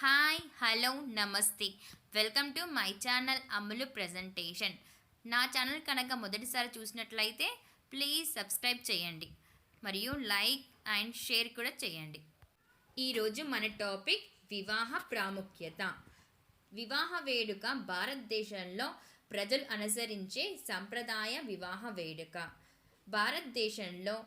Hi hello నమస్తే. Welcome to my channel Ammulu presentation. నా channel కనుక మొదటిసారి చూసినట్లయితే ప్లీజ్ సబ్స్క్రైబ్ చేయండి. మరియు లైక్ అండ్ షేర్ కూడా చేయండి. ఈరోజు మన టాపిక్ వివాహ ప్రాముఖ్యత. వివాహ వేడుక భారతదేశంలో ప్రజలు అనుసరించే సంప్రదాయ వివాహ వేడుక. భారతదేశంలో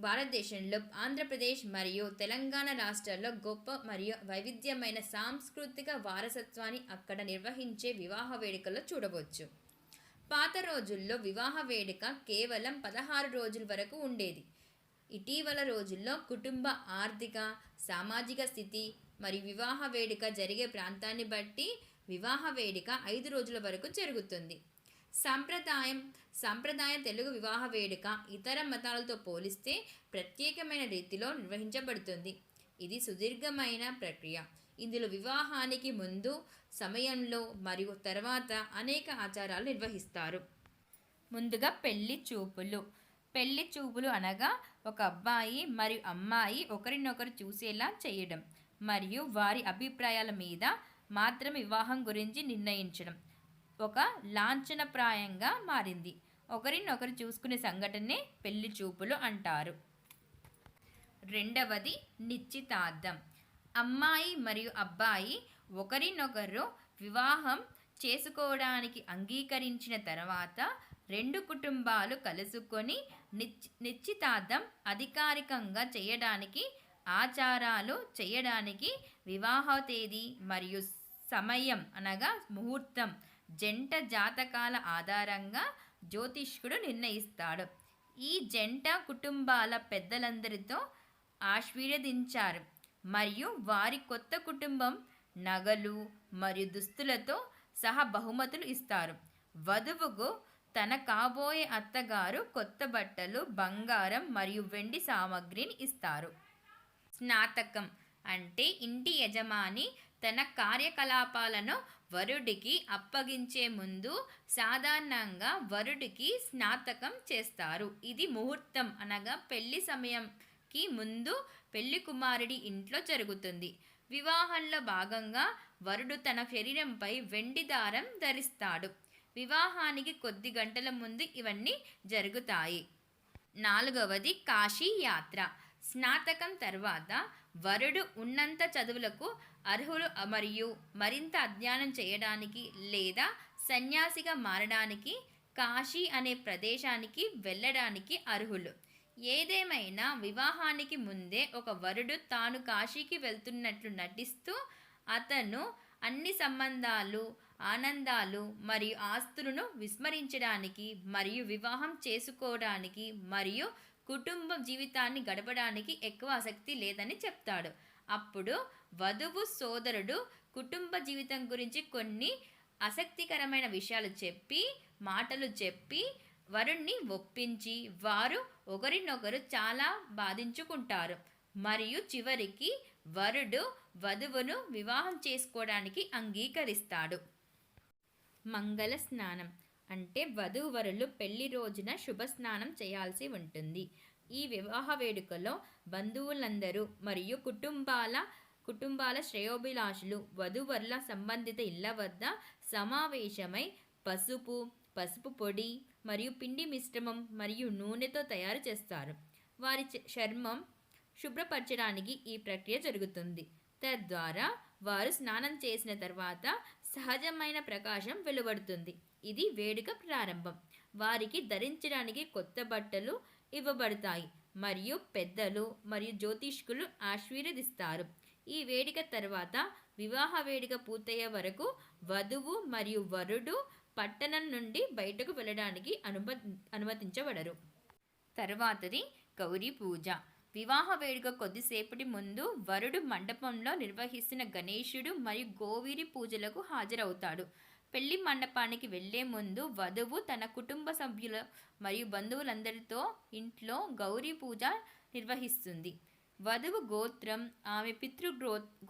భారతదేశంలో ఆంధ్రప్రదేశ్ మరియు తెలంగాణ రాష్ట్రాల్లో గొప్ప మరియు వైవిధ్యమైన సాంస్కృతిక వారసత్వాన్ని అక్కడ నిర్వహించే వివాహ వేడుకల్లో చూడవచ్చు. పాత రోజుల్లో వివాహ వేడుక కేవలం పదహారు రోజుల వరకు ఉండేది. ఇటీవల రోజుల్లో కుటుంబ ఆర్థిక సామాజిక స్థితి మరియు వివాహ వేడుక జరిగే ప్రాంతాన్ని బట్టి వివాహ వేడుక ఐదు రోజుల వరకు జరుగుతుంది. సాంప్రదాయం సాంప్రదాయ తెలుగు వివాహ వేడుక ఇతర మతాలతో పోలిస్తే ప్రత్యేకమైన రీతిలో నిర్వహించబడుతుంది. ఇది సుదీర్ఘమైన ప్రక్రియ. ఇందులో వివాహానికి ముందు సమయంలో మరియు తర్వాత అనేక ఆచారాలు నిర్వహిస్తారు. ముందుగా పెళ్ళి చూపులు. పెళ్ళి చూపులు అనగా ఒక అబ్బాయి మరియు అమ్మాయి ఒకరినొకరు చూసేలా చేయడం మరియు వారి అభిప్రాయాల మీద మాత్రం వివాహం గురించి నిర్ణయించడం. ఒక లాంఛనప్రాయంగా మారింది. ఒకరినొకరు చూసుకునే సంఘటనే పెళ్ళి చూపులు అంటారు. రెండవది నిశ్చితార్థం. అమ్మాయి మరియు అబ్బాయి ఒకరినొకరు వివాహం చేసుకోవడానికి అంగీకరించిన తర్వాత రెండు కుటుంబాలు కలుసుకొని నిశ్చి నిశ్చితార్థం అధికారికంగా చేయడానికి ఆచారాలు చేయడానికి వివాహ తేదీ మరియు సమయం అనగా ముహూర్తం జంట జాతకాల ఆధారంగా జ్యోతిష్కుడు నిర్ణయిస్తాడు. ఈ జంట కుటుంబాల పెద్దలందరితో ఆశీర్వదించారు. మరియు వారి కొత్త కుటుంబం నగలు మరియు దుస్తులతో సహా బహుమతులు ఇస్తారు. వధువుకు తన కాబోయే అత్తగారు కొత్త బట్టలు బంగారం మరియు వెండి సామాగ్రిని ఇస్తారు. స్నాతకం. అంటే ఇంటి యజమాని తన కార్యకలాపాలను వరుడికి అప్పగించే ముందు సాధారణంగా వరుడికి స్నాతకం చేస్తారు. ఇది ముహూర్తం అనగా పెళ్ళి సమయంకి ముందు పెళ్ళి కుమారుడి ఇంట్లో జరుగుతుంది. వివాహంలో భాగంగా వరుడు తన శరీరంపై వెండి దారం ధరిస్తాడు. వివాహానికి కొద్ది గంటల ముందు ఇవన్నీ జరుగుతాయి. నాలుగవది కాశీ యాత్ర స్నాతకం తర్వాత వరుడు ఉన్నంత చదువులకు అర్హులు మరియు మరింత అధ్యయనం చేయడానికి లేదా సన్యాసిగా మారడానికి కాశీ అనే ప్రదేశానికి వెళ్ళడానికి అర్హులు. ఏదేమైనా వివాహానికి ముందే ఒక వరుడు తాను కాశీకి వెళ్తున్నట్లు నటిస్తూ అతను అన్ని సంబంధాలు ఆనందాలు మరియు ఆస్తులను విస్మరించడానికి మరియు వివాహం చేసుకోవడానికి మరియు కుటుంబ జీవితాన్ని గడపడానికి ఎక్కువ ఆసక్తి లేదని చెప్తాడు. అప్పుడు వధువు సోదరుడు కుటుంబ జీవితం గురించి కొన్ని ఆసక్తికరమైన విషయాలు చెప్పి మాటలు చెప్పి వరుణ్ణి ఒప్పించి వారు ఒకరినొకరు చాలా బాధించుకుంటారు. మరియు చివరికి వరుడు వధువును వివాహం చేసుకోవడానికి అంగీకరిస్తాడు. మంగళ స్నానం. అంటే వధూవరులు పెళ్ళి రోజున శుభ స్నానం చేయాల్సి ఉంటుంది. ఈ వివాహ వేడుకలో బంధువులందరూ మరియు కుటుంబాల కుటుంబాల శ్రేయోభిలాషులు వధూవరుల సంబంధిత ఇళ్ళ వద్ద సమావేశమై పసుపు పసుపు పొడి మరియు పిండి మిశ్రమం మరియు నూనెతో తయారు చేస్తారు. వారి చర్మం శుభ్రపరచడానికి ఈ ప్రక్రియ జరుగుతుంది. తద్వారా వారు స్నానం చేసిన తర్వాత సహజమైన ప్రకాశం వెలువడుతుంది. ఇది వేడుక ప్రారంభం. వారికి ధరించడానికి కొత్త బట్టలు ఇవ్వబడతాయి. మరియు పెద్దలు మరియు జ్యోతిష్కులు ఆశీర్వదిస్తారు. ఈ వేడుక తర్వాత వివాహ వేడుక పూర్తయ్యే వరకు వధువు మరియు వరుడు పట్టణం నుండి బయటకు వెళ్ళడానికి అనుమ అనుమతించబడరు. తర్వాతది గౌరీ పూజ. వివాహ వేడుక కొద్దిసేపటి ముందు వరుడు మండపంలో నిర్వహిస్తున్న గణేశుడు మరియు గోవిరి పూజలకు హాజరవుతాడు. పెళ్ళి మండపానికి వెళ్ళే ముందు వధువు తన కుటుంబ సభ్యుల మరియు బంధువులందరితో ఇంట్లో గౌరీ పూజ నిర్వహిస్తుంది. వధువు గోత్రం ఆమె పితృ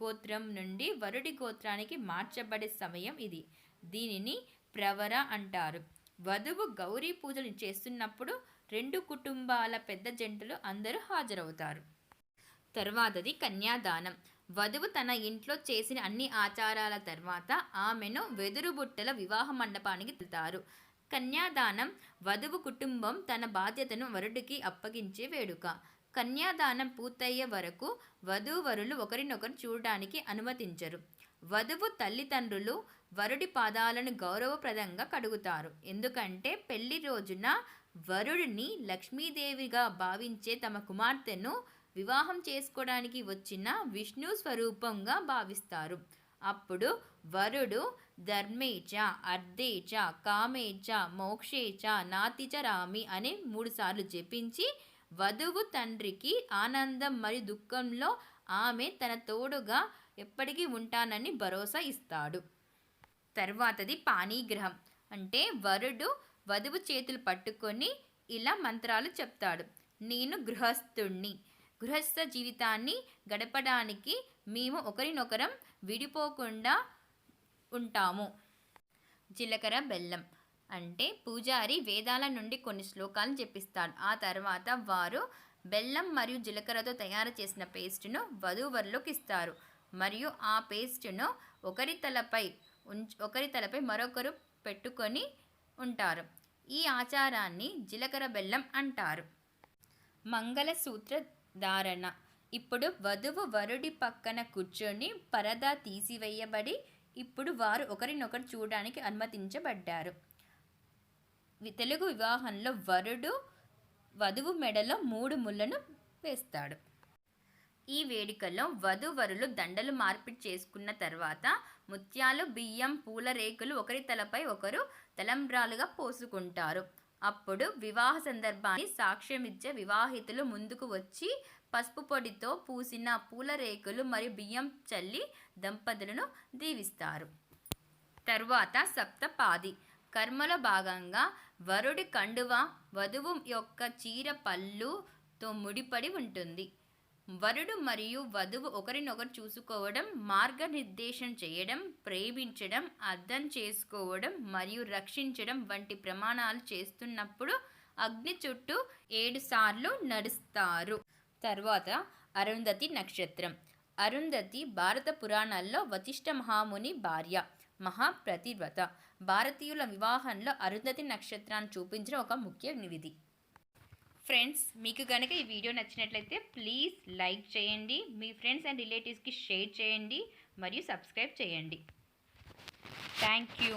గోత్రం నుండి వరుడి గోత్రానికి మార్చబడే సమయం ఇది. దీనిని ప్రవర అంటారు. వధువు గౌరీ పూజలు చేస్తున్నప్పుడు రెండు కుటుంబాల పెద్ద జంటలు అందరూ హాజరవుతారు. తర్వాతది కన్యాదానం. వధువు తన ఇంట్లో చేసిన అన్ని ఆచారాల తర్వాత ఆమెను వెదురు బుట్టల వివాహ మండపానికి వెళ్తారు కన్యాదానం వధువు కుటుంబం తన బాధ్యతను వరుడికి అప్పగించే వేడుక. కన్యాదానం పూర్తయ్యే వరకు వధూవరులు ఒకరినొకరు చూడడానికి అనుమతించరు. వధువు తల్లిదండ్రులు వరుడి పాదాలను గౌరవప్రదంగా కడుగుతారు. ఎందుకంటే పెళ్ళి రోజున వరుడిని లక్ష్మీదేవిగా భావించే తమ కుమార్తెను వివాహం చేసుకోవడానికి వచ్చిన విష్ణు స్వరూపంగా భావిస్తారు. అప్పుడు వరుడు ధర్మేచ అర్ధేచ కామేచ మోక్షేచ నాతిచ రామి అని మూడుసార్లు జపించి వధువు తండ్రికి ఆనందం మరియు దుఃఖంలో ఆమె తన తోడుగా ఎప్పటికీ ఉంటానని భరోసా ఇస్తాడు. తర్వాతది పాణిగ్రహం. అంటే వరుడు వధువు చేతులు పట్టుకొని ఇలా మంత్రాలు చెప్తాడు. నేను గృహస్థుణ్ణి. గృహస్థ జీవితాన్ని గడపడానికి మేము ఒకరినొకరం విడిపోకుండా ఉంటాము. జీలకర్ర బెల్లం అంటే పూజారి వేదాల నుండి కొన్ని శ్లోకాలను చెప్పిస్తాడు. ఆ తర్వాత వారు బెల్లం మరియు జీలకర్రతో తయారు చేసిన పేస్టును వధూవరులకు ఇస్తారు. మరియు ఆ పేస్టును ఒకరి తలపై ఉంచ్ ఒకరి తలపై మరొకరు పెట్టుకొని ఉంటారు. ఈ ఆచారాన్ని జీలకర్ర బెల్లం అంటారు. మంగళసూత్ర ధారణ. ఇప్పుడు వధువు వరుడి పక్కన కూర్చొని పరదా తీసివేయబడి ఇప్పుడు వారు ఒకరినొకరు చూడడానికి అనుమతించబడ్డారు. తెలుగు వివాహంలో వరుడు వధువు మెడలో మూడు ముళ్ళను వేస్తాడు. ఈ వేడుకలో వధువరులు దండలు మార్పిడి చేసుకున్న తర్వాత ముత్యాలు బియ్యం పూల రేకులు ఒకరి తలపై ఒకరు తలంబ్రాలుగా పోసుకుంటారు. అప్పుడు వివాహ సందర్భాన్ని సాక్ష్యమిచ్చే వివాహితులు ముందుకు వచ్చి పసుపు పొడితో పూసిన పూల రేకులు మరియు బియ్యం చల్లి దంపతులను దీవిస్తారు. తరువాత సప్తపాది. కర్మలో భాగంగా వరుడి కండువ వధువు యొక్క చీర పళ్ళుతో ముడిపడి ఉంటుంది. వరుడు మరియు వధువు ఒకరినొకరు చూసుకోవడం మార్గనిర్దేశం చేయడం ప్రేమించడం అర్థం చేసుకోవడం మరియు రక్షించడం వంటి ప్రమాణాలు చేస్తున్నప్పుడు అగ్ని చుట్టూ ఏడు సార్లు నడుస్తారు. తర్వాత అరుంధతి నక్షత్రం. అరుంధతి భారత పురాణాల్లో వశిష్ఠ మహాముని భార్య మహాప్రతివ్రత భారతీయుల వివాహంలో అరుంధతి నక్షత్రాన్ని చూపించిన ఒక ముఖ్య విధి ఫ్రెండ్స్ మీకు కనుక ఈ వీడియో నచ్చినట్లయితే ప్లీజ్ లైక్ చేయండి మీ ఫ్రెండ్స్ అండ్ రిలేటివ్స్కి షేర్ చేయండి మరియు సబ్స్క్రైబ్ చేయండి. Thank you.